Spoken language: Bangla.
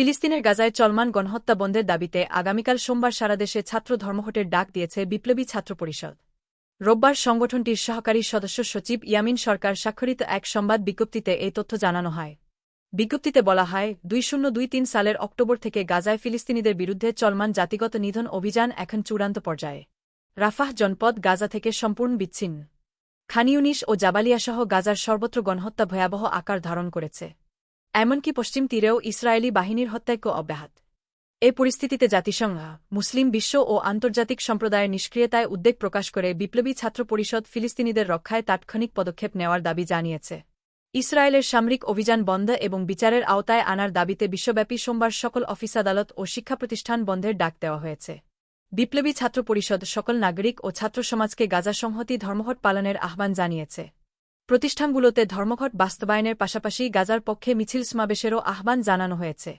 ফিলিস্তিনের গাজায় চলমান গণহত্যা বন্ধের দাবিতে আগামীকাল সোমবার সারা দেশে ছাত্র ধর্মঘটের ডাক দিয়েছে বিপ্লবী ছাত্র পরিষদ। রোববার সংগঠনটির সহকারী সদস্য সচিব ইয়ামিন সরকার স্বাক্ষরিত এক সংবাদ বিজ্ঞপ্তিতে এই তথ্য জানানো হয়। বিজ্ঞপ্তিতে বলা হয়, দুই শূন্য দুই তিন সালের অক্টোবর থেকে গাজায় ফিলিস্তিনিদের বিরুদ্ধে চলমান জাতিগত নিধন অভিযান এখন চূড়ান্ত পর্যায়ে। রাফাহ জনপদ গাজা থেকে সম্পূর্ণ বিচ্ছিন্ন। খানিউনিস ও জাবালিয়াসহ গাজার সর্বত্র গণহত্যা ভয়াবহ আকার ধারণ করেছে। এমনকি পশ্চিম তীরেও ইসরায়েলি বাহিনীর হত্যাজ্ঞ অব্যাহত। এ পরিস্থিতিতে জাতিসংঘ, মুসলিম বিশ্ব ও আন্তর্জাতিক সম্প্রদায়ের নিষ্ক্রিয়তায় উদ্বেগ প্রকাশ করে বিপ্লবী ছাত্র পরিষদ ফিলিস্তিনিদের রক্ষায় তাৎক্ষণিক পদক্ষেপ নেওয়ার দাবি জানিয়েছে। ইসরায়েলের সামরিক অভিযান বন্ধ এবং বিচারের আওতায় আনার দাবিতে বিশ্বব্যাপী সোমবার সকল অফিস আদালত ও শিক্ষা প্রতিষ্ঠান বন্ধের ডাক দেওয়া হয়েছে। বিপ্লবী ছাত্র পরিষদ সকল নাগরিক ও ছাত্র সমাজকে গাজা সংহতি ধর্মঘট পালনের আহ্বান জানিয়েছে। প্রতিষ্ঠানগুলোতে ধর্মঘট বাস্তবায়নের পাশাপাশি গাজার পক্ষে মিছিল সমাবেশেরও আহ্বান জানানো হয়েছে।